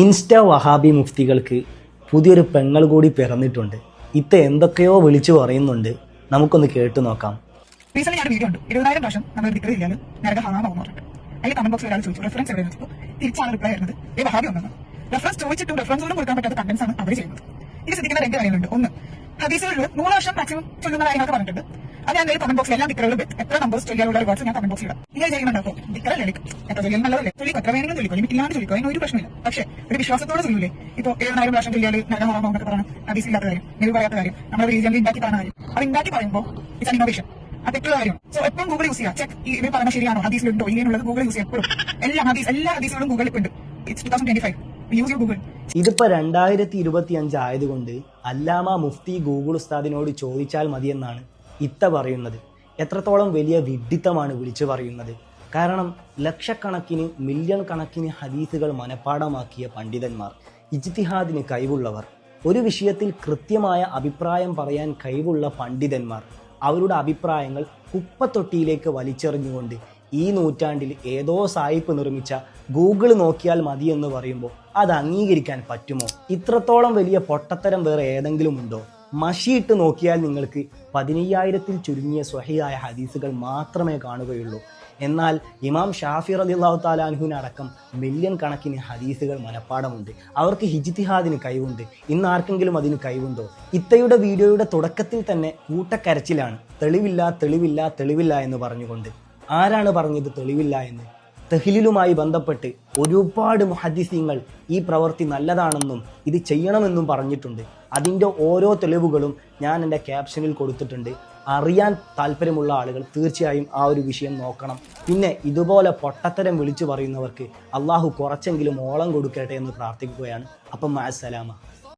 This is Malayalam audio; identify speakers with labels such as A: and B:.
A: ഇൻസ്റ്റ വഹാബി മുഫ്തികൾക്ക് പുതിയൊരു പെങ്ങൾ കൂടി പിറന്നിട്ടുണ്ട്. ഇത്ത എന്തൊക്കെയോ വിളിച്ചു പറയുന്നുണ്ട്. നമുക്കൊന്ന് കേട്ടു നോക്കാം.
B: റീസെന്റ് ഞാൻ വീഡിയോ ഉണ്ട് ഇരുപതായിരം പ്രാവശ്യം നമ്മൾ ദിക്കറ് ചെയ്യാൻ നരക ഹറാമാവും പറഞ്ഞിട്ട്. അതിൽ കമന്റ് ബോക്സിൽ ഒരാൾ ചോദിച്ചു. റെഫറൻസ് എവിടെ വെച്ചപ്പോൾ തിരിച്ചാണ് റിപ്ലൈ വരുന്നത്. ഈ വഹാബി ഒന്നാണ് റെഫറൻസ് ചോദിച്ചിട്ടും റെഫറൻസ് ഒന്നും കൊടുക്കാൻ പറ്റാത്ത കണ്ടൻസ് ആണ് അവർ ചെയ്യുന്നത്. ഇത് ശ്രദ്ധിക്കുന്ന രണ്ട് കാര്യങ്ങളുണ്ട്. ഒന്ന് ഹദീസുകളിൽ നൂറ് വർഷം മാക്സിമം ചൊല്ലുന്ന കാര്യങ്ങളൊക്കെ പറഞ്ഞിട്ടുണ്ട്. അത് ഞാൻ കമന്റ് ബോക്സിൽ എല്ലാ ദിക്കറുകളും എത്ര നമ്പേഴ്സ് ചൊല്ലിയാലുള്ള റിവാർഡ്സ് ഞാൻ കമന്റ് ബോക്സിൽ ഇടാം. നിങ്ങൾ ചെയ്യുന്നുണ്ടോ ദിക്കറ ലളിക്കും എത്ര ചൊല്ലിയാൽ നല്ലതല്ലേ? ചൊല്ലി എത്ര വേണമെങ്കിലും ചൊല്ലിക്കോ? ലിമിറ്റ് ഇല്ലാണ്ട് ചൊല്ലിക്കോ? അതിന് ഒരു പ്രശ്നമില്ല. പക്ഷേ ഒരു വിശ്വാസത്തോടെ ചൊല്ലൂലേ ഇപ്പൊ എഴുപതിനായിരം പ്രാവശ്യം ചൊല്ലിയാൽ നല്ല ഹറാമോ എന്നൊക്കെ പറഞ്ഞ ഹദീസ് ഇല്ലാത്ത കാര്യം. നിങ്ങൾ പറയാത്ത കാര്യം. നമ്മുടെ റീജിയനിൽ ഉണ്ടാക്കി പറഞ്ഞ കാര്യം. അത് ഉണ്ടാക്കി പറയുമ്പോൾ ഇറ്റ്സ് ഇന്നോവേഷൻ അത് തെറ്റുള്ള കാര്യം. സോ എപ്പോഴും ഗൂഗിൾ യൂസ് ചെയ്യാം? ചെക്ക് ഇവർ പറഞ്ഞ ശരിയാണോ? ഹദീസിലുണ്ടോ ഇങ്ങനെയുള്ളത് ഗൂഗിൾ യൂസ് ചെയ്യാം. എപ്പോഴും. എല്ലാ ഹദീസ് എല്ലാ ഹദീസുകളും ഗൂഗിൾ ഇപ്പൊ ഉണ്ട് it's two thousand twenty five use Google
A: ഇതിപ്പോ രണ്ടായിരത്തി ഇരുപത്തി അഞ്ച് ആയതുകൊണ്ട് അല്ലാമ മുഫ്തി ഗൂഗിൾ ഉസ്താദിനോട് ചോദിച്ചാൽ മതിയെന്നാണ്. ഇത്ത പറയുന്നത്. എത്രത്തോളം വലിയ വിഡിത്തമാണ് വിളിച്ചു പറയുന്നത്. കാരണം ലക്ഷക്കണക്കിന് മില്യൺ കണക്കിന് ഹദീസുകൾ മനഃപ്പാടമാക്കിയ പണ്ഡിതന്മാർ ഇജ്തിഹാദിന് കഴിവുള്ളവർ ഒരു വിഷയത്തിൽ കൃത്യമായ അഭിപ്രായം പറയാൻ കഴിവുള്ള പണ്ഡിതന്മാർ അവരുടെ അഭിപ്രായങ്ങൾ കുപ്പത്തൊട്ടിയിലേക്ക് വലിച്ചെറിഞ്ഞുകൊണ്ട് ഈ നൂറ്റാണ്ടിൽ ഏതോ സായിപ്പ് നിർമ്മിച്ച ഗൂഗിൾ നോക്കിയാൽ മതി എന്ന് പറയുമ്പോൾ അത് അംഗീകരിക്കാൻ പറ്റുമോ? ഇത്രത്തോളം വലിയ പൊട്ടത്തരം വേറെ ഏതെങ്കിലും ഉണ്ടോ? മഷിയിട്ട് നോക്കിയാൽ നിങ്ങൾക്ക് പതിനയ്യായിരത്തിൽ ചുരുങ്ങിയ സ്വഹിയായ ഹദീസുകൾ മാത്രമേ കാണുകയുള്ളൂ. എന്നാൽ ഇമാം ഷാഫി റലിള്ളാഹു താലാൻഹുവിനടക്കം മില്യൺ കണക്കിന് ഹദീസുകൾ മനഃപ്പാടമുണ്ട്. അവർക്ക് ഹിജിത്തിഹാദിന് കഴിവുണ്ട്. ഇന്ന് ആർക്കെങ്കിലും അതിന് കഴിവുണ്ടോ? ഇത്തയുടെ വീഡിയോയുടെ തുടക്കത്തിൽ തന്നെ കൂട്ടക്കരച്ചിലാണ്. തെളിവില്ല തെളിവില്ല തെളിവില്ല എന്ന് പറഞ്ഞുകൊണ്ട്. ആരാണ് പറഞ്ഞത് തെളിവില്ല എന്ന്? തെഹിലുമായി ബന്ധപ്പെട്ട് ഒരുപാട് മുഹദ്ദിസീങ്ങൾ ഈ പ്രവൃത്തി നല്ലതാണെന്നും ഇത് ചെയ്യണമെന്നും പറഞ്ഞിട്ടുണ്ട്. അതിന്റെ ഓരോ തെളിവുകളും ഞാൻ എന്റെ ക്യാപ്ഷനിൽ കൊടുത്തിട്ടുണ്ട്. അറിയാൻ താല്പര്യമുള്ള ആളുകൾ തീർച്ചയായും ആ ഒരു വിഷയം നോക്കണം. പിന്നെ ഇതുപോലെ പൊട്ടത്തരം വിളിച്ചു പറയുന്നവർക്ക് അള്ളാഹു കുറച്ചെങ്കിലും ഓളം കൊടുക്കട്ടെ എന്ന് പ്രാർത്ഥിക്കുകയാണ്. അപ്പം അസ്സലാമ